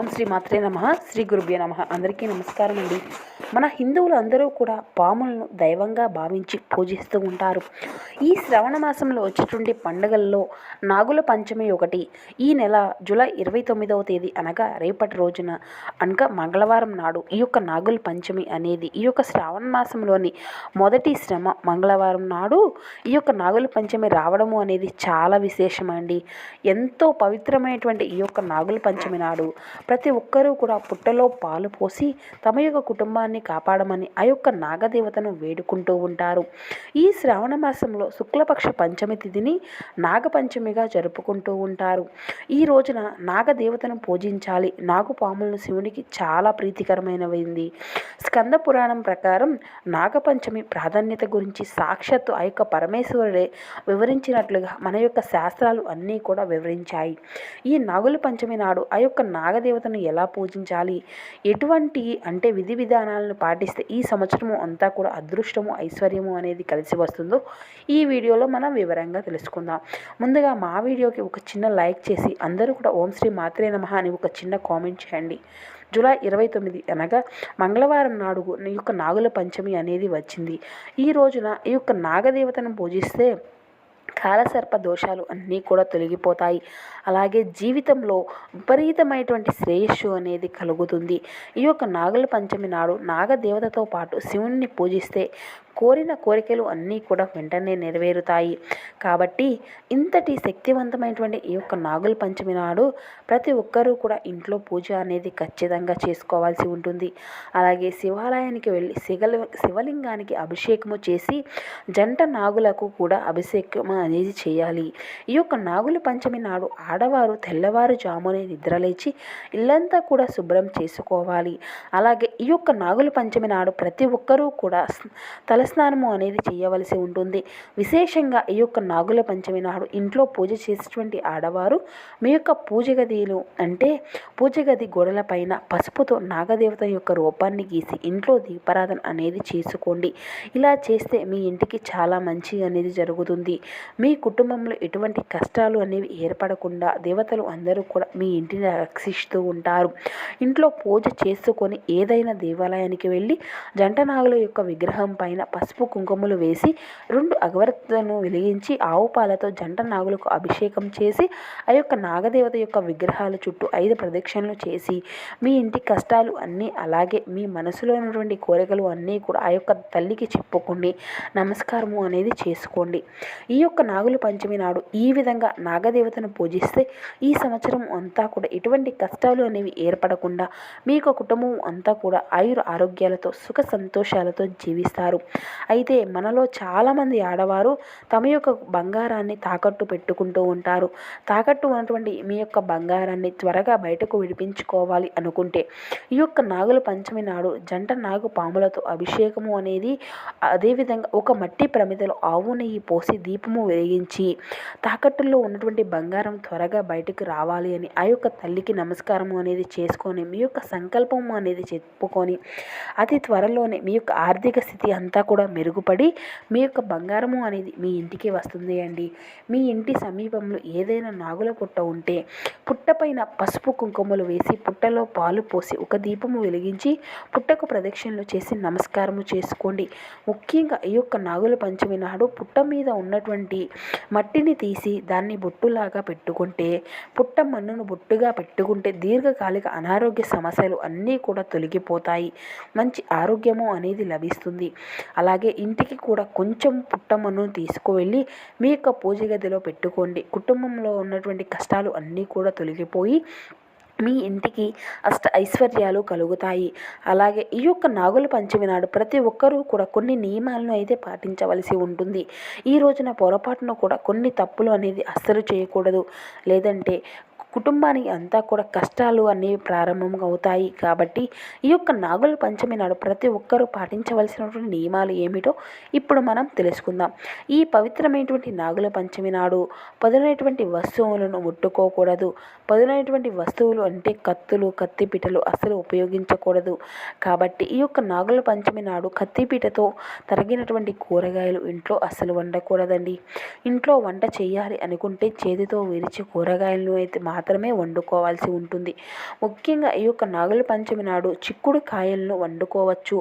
ఓం శ్రీ మాత్రే నమ శ్రీ గురుభ్య నమ. అందరికీ నమస్కారం అండి. మన హిందువులు అందరూ కూడా పాములను దైవంగా భావించి పూజిస్తూ ఉంటారు. ఈ శ్రవణ మాసంలో వచ్చేటువంటి పండుగల్లో నాగుల పంచమి ఒకటి ఈ నెల జూలై ఇరవై తొమ్మిదవ తేదీ అనగా రేపటి రోజున అనగా మంగళవారం నాడు ఈ యొక్క నాగుల పంచమి అనేది ఈ యొక్క శ్రావణ మాసంలోని మొదటి శ్రమ మంగళవారం నాడు ఈ యొక్క నాగుల పంచమి రావడము అనేది చాలా విశేషమండి. ఎంతో పవిత్రమైనటువంటి ఈ యొక్క నాగుల పంచమి నాడు ప్రతి ఒక్కరూ కూడా పుట్టలో పాలు పోసి తమ యొక్క కుటుంబాన్ని కాపాడమని ఆ యొక్క నాగదేవతను వేడుకుంటూ ఉంటారు. ఈ శ్రావణ మాసంలో శుక్లపక్ష పంచమి తిథిని నాగపంచమిగా జరుపుకుంటూ ఉంటారు. ఈ రోజున నాగదేవతను పూజించాలి. నాగుపాములను శివునికి చాలా ప్రీతికరమైనవైంది. స్కంద పురాణం ప్రకారం నాగపంచమి ప్రాధాన్యత గురించి సాక్షాత్తు ఆ యొక్క పరమేశ్వరుడే వివరించినట్లుగా మన యొక్క శాస్త్రాలు అన్నీ కూడా వివరించాయి. ఈ నాగుల పంచమి నాడు ఆ యొక్క నాగదేవ దేవతను ఎలా పూజించాలి? ఎటువంటి అంటే విధి విధానాలను పాటిస్తే ఈ సంవత్సరము అంతా కూడా అదృష్టము ఐశ్వర్యము అనేది కలిసి వస్తుందో ఈ వీడియోలో మనం వివరంగా తెలుసుకుందాం. ముందుగా మా వీడియోకి ఒక చిన్న లైక్ చేసి అందరూ కూడా ఓం శ్రీ మాత్రే నమః అని ఒక చిన్న కామెంట్ చేయండి. జూలై ఇరవై తొమ్మిది అనగా మంగళవారం నాడు ఈ యొక్క నాగుల పంచమి అనేది వచ్చింది. ఈ రోజున ఈ యొక్క నాగదేవతను పూజిస్తే కాలసర్ప దోషాలు అన్నీ కూడా తొలగిపోతాయి. అలాగే జీవితంలో విపరీతమైనటువంటి శ్రేయస్సు అనేది కలుగుతుంది. ఈ యొక్క నాగుల పంచమి నాడు నాగదేవతతో పాటు శివుణ్ణి పూజిస్తే కోరిన కోరికలు అన్నీ కూడా వెంటనే నెరవేరుతాయి. కాబట్టి ఇంతటి శక్తివంతమైనటువంటి ఈ యొక్క నాగుల పంచమి నాడు ప్రతి ఒక్కరూ కూడా ఇంట్లో పూజ అనేది ఖచ్చితంగా చేసుకోవాల్సి ఉంటుంది. అలాగే శివాలయానికి వెళ్ళి శివలి శివలింగానికి అభిషేకము చేసి జంట నాగులకు కూడా అభిషేకం అనేది చేయాలి. ఈ యొక్క నాగుల పంచమి నాడు ఆడవారు తెల్లవారుజామునే నిద్రలేచి ఇల్లంతా కూడా శుభ్రం చేసుకోవాలి. అలాగే ఈ యొక్క నాగుల పంచమి నాడు ప్రతి ఒక్కరూ కూడా తలస్నానము అనేది చేయవలసి ఉంటుంది. విశేషంగా ఈ యొక్క నాగుల పంచమి నాడు ఇంట్లో పూజ చేసేటువంటి ఆడవారు మీ యొక్క పూజ గదిలో అంటే పూజ గది గోడలపైన పసుపుతో నాగదేవత యొక్క రూపాన్ని గీసి ఇంట్లో దీపారాధన అనేది చేసుకోండి. ఇలా చేస్తే మీ ఇంటికి చాలా మంచి అనేది జరుగుతుంది. మీ కుటుంబంలో ఎటువంటి కష్టాలు అనేవి ఏర్పడకుండా దేవతలు అందరూ కూడా మీ ఇంటిని రక్షిస్తూ ఉంటారు. ఇంట్లో పూజ చేసుకొని ఏదైనా దేవాలయానికి వెళ్ళి జంట నాగుల యొక్క విగ్రహం పైన పసుపు కుంకుమలు వేసి రెండు అగరత్తులను వెలిగించి ఆవు పాలతో జంట నాగులకు అభిషేకం చేసి ఆ యొక్క నాగదేవత యొక్క విగ్రహాల చుట్టూ ఐదు ప్రదక్షిణలు చేసి మీ ఇంటి కష్టాలు అన్నీ అలాగే మీ మనసులో ఉన్నటువంటి కోరికలు అన్నీ కూడా ఆ యొక్క తల్లికి చెప్పుకోండి నమస్కారము అనేది చేసుకోండి. ఈ యొక్క నాగుల పంచమి నాడు ఈ విధంగా నాగదేవతను పూజిస్తే ఈ సంవత్సరం అంతా కూడా ఎటువంటి కష్టాలు అనేవి ఏర్పడకుండా మీ యొక్క కుటుంబం అంతా కూడా ఆయుర ఆరోగ్యాలతో సుఖ సంతోషాలతో జీవిస్తారు. అయితే మనలో చాలామంది ఆడవారు తమ యొక్క బంగారాన్ని తాకట్టు పెట్టుకుంటూ ఉంటారు. తాకట్టు ఉన్నటువంటి మీ యొక్క బంగారాన్ని త్వరగా బయటకు విడిపించుకోవాలి అనుకుంటే ఈ యొక్క నాగుల పంచమి నాడు జంట నాగు పాములతో అభిషేకము అనేది అదేవిధంగా ఒక మట్టి ప్రమిదలో ఆవు నెయ్యి పోసి దీపము వెలిగించి తాకట్టులో ఉన్నటువంటి బంగారం త్వరగా బయటకు రావాలి అని ఆ యొక్క తల్లికి నమస్కారము అనేది చేసుకొని మీ యొక్క సంకల్పము అనేది చెప్పుకొని అతి త్వరలోనే మీ యొక్క ఆర్థిక స్థితి అంతా కూడా మెరుగుపడి మీ యొక్క బంగారము అనేది మీ ఇంటికి వస్తుంది అండి. మీ ఇంటి సమీపంలో ఏదైనా నాగుల పుట్ట ఉంటే పుట్టపైన పసుపు కుంకుమలు వేసి పుట్టలో పాలు పోసి ఒక దీపము వెలిగించి పుట్టకు ప్రదక్షిణలు చేసి నమస్కారము చేసుకోండి. ముఖ్యంగా ఈ యొక్క నాగుల పంచమి నాడు పుట్ట మీద ఉన్నటువంటి మట్టిని తీసి దాన్ని బొట్టులాగా పెట్టుకుంటే పుట్ట మన్నును బొట్టుగా పెట్టుకుంటే దీర్ఘకాలిక అనారోగ్య సమస్యలు అన్నీ కూడా తొలగిపోతాయి. మంచి ఆరోగ్యము అనేది లభిస్తుంది. అలాగే ఇంటికి కూడా కొంచెం పుట్టమను తీసుకువెళ్ళి మీ యొక్క పూజ గదిలో పెట్టుకోండి. కుటుంబంలో ఉన్నటువంటి కష్టాలు అన్నీ కూడా తొలగిపోయి మీ ఇంటికి అష్ట ఐశ్వర్యాలు కలుగుతాయి. అలాగే ఈ యొక్క నాగుల పంచమి నాడు ప్రతి ఒక్కరూ కూడా కొన్ని నియమాలను అయితే పాటించవలసి ఉంటుంది. ఈ రోజున పొరపాటున కూడా కొన్ని తప్పులు అనేది అస్సలు చేయకూడదు. లేదంటే కుటుంబానికి అంతా కూడా కష్టాలు అనేవి ప్రారంభం అవుతాయి కాబట్టి ఈ యొక్క నాగుల పంచమి నాడు ప్రతి ఒక్కరూ పాటించవలసినటువంటి నియమాలు ఏమిటో ఇప్పుడు మనం తెలుసుకుందాం. ఈ పవిత్రమైనటువంటి నాగుల పంచమి నాడు పదునైనటువంటి వస్తువులను ముట్టుకోకూడదు. పదునైనటువంటి వస్తువులు అంటే కత్తులు కత్తిపీటలు అస్సలు ఉపయోగించకూడదు. కాబట్టి ఈ యొక్క నాగుల పంచమి నాడు కత్తిపీటతో తరిగినటువంటి కూరగాయలు ఇంట్లో అస్సలు వండకూడదండి. ఇంట్లో వంట చేయాలి అనుకుంటే చేతితో విరిచి కూరగాయలను అయితే మాత్రం మాత్రమే వండుకోవాల్సి ఉంటుంది. ముఖ్యంగా ఈ యొక్క నాగుల పంచమి నాడు చిక్కుడు కాయలను వండుకోవచ్చు.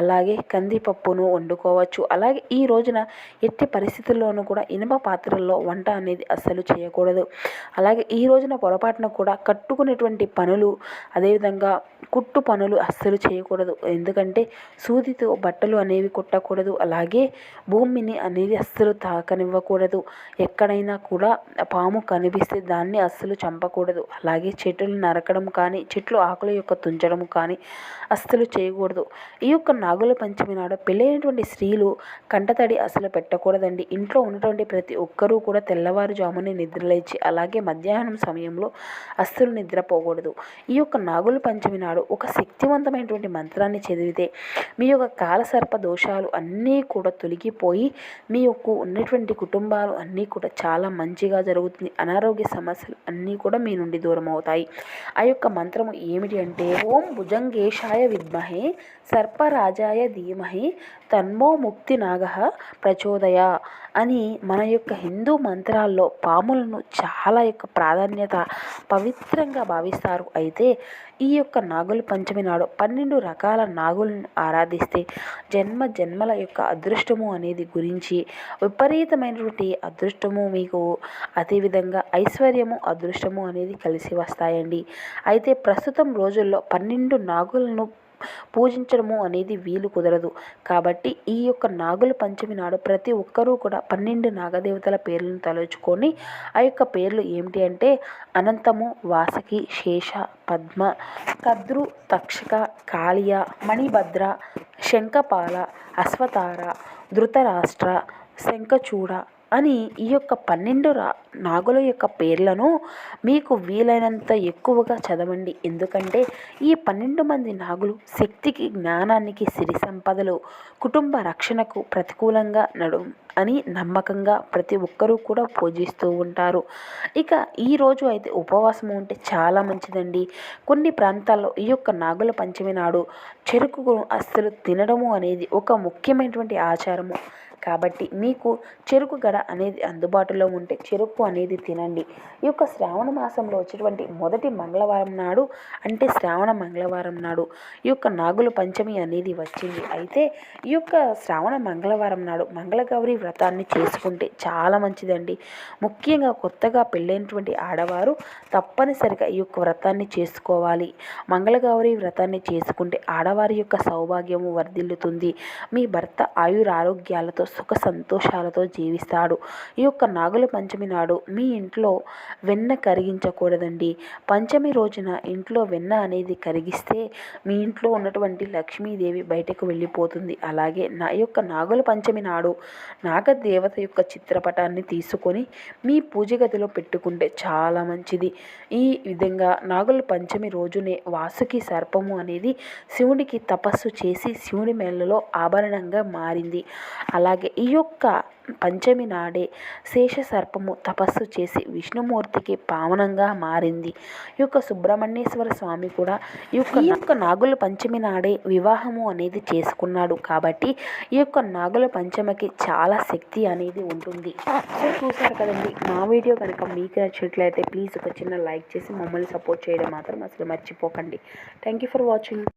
అలాగే కందిపప్పును వండుకోవచ్చు. అలాగే ఈ రోజున ఎట్టి పరిస్థితుల్లోనూ కూడా ఇనుప పాత్రల్లో వంట అనేది అస్సలు చేయకూడదు. అలాగే ఈ రోజున పొరపాటున కూడా కట్టుకునేటువంటి పనులు అదేవిధంగా కుట్టు పనులు అస్సలు చేయకూడదు. ఎందుకంటే సూదితో బట్టలు అనేవి కుట్టకూడదు. అలాగే భూమిని అనేది అస్సలు తాకనివ్వకూడదు. ఎక్కడైనా కూడా పాము కనిపిస్తే దాన్ని అస్సలు చంప చంపకూడదు. అలాగే చెట్లు నరకడం కానీ చెట్లు ఆకుల యొక్క తుంచడం కానీ అస్సలు చేయకూడదు. ఈ యొక్క నాగుల పంచమి నాడు పెళ్ళైనటువంటి స్త్రీలు కంటతడి అసలు పెట్టకూడదండి. ఇంట్లో ఉన్నటువంటి ప్రతి ఒక్కరూ కూడా తెల్లవారుజామునే నిద్రలేచి అలాగే మధ్యాహ్నం సమయంలో అస్సలు నిద్రపోకూడదు. ఈ యొక్క నాగుల పంచమి నాడు ఒక శక్తివంతమైనటువంటి మంత్రాన్ని చదివితే మీ యొక్క కాలసర్ప దోషాలు అన్నీ కూడా తొలగిపోయి మీ యొక్క ఉన్నటువంటి కుటుంబాలు అన్నీ కూడా చాలా మంచిగా జరుగుతుంది. అనారోగ్య సమస్యలు అన్నీ కూడా మీ నుండి దూరం అవుతాయి. ఆ యొక్క మంత్రము ఏమిటి అంటే ఓం భుజంగేశాయ విద్మహే సర్పరాజాయ ధీమహి తన్మో ముక్తి నాగ ప్రచోదయ అని మన యొక్క హిందూ మంత్రాల్లో పాములను చాలా యొక్క ప్రాధాన్యత పవిత్రంగా భావిస్తారు. అయితే ఈ యొక్క నాగుల పంచమి నాడు పన్నెండు రకాల నాగులను ఆరాధిస్తే జన్మ జన్మల యొక్క అదృష్టము అనేది గురించి విపరీతమైనటువంటి అదృష్టము మీకు అదేవిధంగా ఐశ్వర్యము అదృష్టము అనేది కలిసి వస్తాయండి. అయితే ప్రస్తుతం రోజుల్లో పన్నెండు నాగులను పూజించడము అనేది వీలు కుదరదు. కాబట్టి ఈ యొక్క నాగుల పంచమి నాడు ప్రతి ఒక్కరూ కూడా పన్నెండు నాగదేవతల పేర్లను తలుచుకొని ఆ యొక్క పేర్లు ఏమిటి అంటే అనంతము వాసకి శేష పద్మ కద్రు తక్షక కాళియ మణిభద్ర శంఖపాల అశ్వతార ధృతరాష్ట్ర శంఖచూడ అని ఈ యొక్క పన్నెండు రా నాగుల యొక్క పేర్లను మీకు వీలైనంత ఎక్కువగా చదవండి. ఎందుకంటే ఈ పన్నెండు మంది నాగులు శక్తికి జ్ఞానానికి సిరి సంపదలు కుటుంబ రక్షణకు ప్రతికూలంగా నడు అని నమ్మకంగా ప్రతి ఒక్కరూ కూడా పూజిస్తూ ఉంటారు. ఇక ఈరోజు అయితే ఉపవాసం ఉంటే చాలా మంచిదండి. కొన్ని ప్రాంతాల్లో ఈ యొక్క నాగుల పంచమి నాడు చెరుకు అస్సలు తినడము అనేది ఒక ముఖ్యమైనటువంటి ఆచారము. కాబట్టి మీకు చెరుకు గడ అనేది అందుబాటులో ఉంటే చెరుకు అనేది తినండి. ఈ యొక్క శ్రావణ మాసంలో వచ్చేటువంటి మొదటి మంగళవారం నాడు అంటే శ్రావణ మంగళవారం నాడు ఈ యొక్క నాగుల పంచమి అనేది వచ్చింది. అయితే ఈ యొక్క శ్రావణ మంగళవారం నాడు మంగళగౌరి వ్రతాన్ని చేసుకుంటే చాలా మంచిదండి. ముఖ్యంగా కొత్తగా పెళ్ళైనటువంటి ఆడవారు తప్పనిసరిగా ఈ యొక్క వ్రతాన్ని చేసుకోవాలి. మంగళగౌరి వ్రతాన్ని చేసుకుంటే ఆడవారి యొక్క సౌభాగ్యము వర్ధిల్లుతుంది. మీ భర్త ఆయురారోగ్యాలతో సుఖ సంతోషాలతో జీవిస్తాడు. ఈ యొక్క నాగుల పంచమి నాడు మీ ఇంట్లో వెన్న కరిగించకూడదండి. పంచమి రోజున ఇంట్లో వెన్న అనేది కరిగిస్తే మీ ఇంట్లో ఉన్నటువంటి లక్ష్మీదేవి బయటకు వెళ్ళిపోతుంది. అలాగే నా యొక్క నాగుల పంచమి నాడు నాగదేవత యొక్క చిత్రపటాన్ని తీసుకొని మీ పూజ గదిలో పెట్టుకుంటే చాలా మంచిది. ఈ విధంగా నాగుల పంచమి రోజునే వాసుకి సర్పము అనేది శివుడికి తపస్సు చేసి శివుడి మెల్లలో ఆభరణంగా మారింది. అలాగే ఈ యొక్క పంచమి నాడే శేషసర్పము తపస్సు చేసి విష్ణుమూర్తికి పావనంగా మారింది. ఈ యొక్క సుబ్రహ్మణ్యేశ్వర స్వామి కూడా ఈ యొక్క ఈ యొక్క నాగుల పంచమి నాడే వివాహము అనేది చేసుకున్నాడు కాబట్టి ఈ యొక్క నాగుల పంచమికి చాలా శక్తి అనేది ఉంటుంది. సో చూసారు కదండి మా వీడియో కనుక మీకు నచ్చినట్లయితే ప్లీజ్ ఒక చిన్న లైక్ చేసి మమ్మల్ని సపోర్ట్ చేయడం మాత్రం అసలు మర్చిపోకండి. Thank you for watching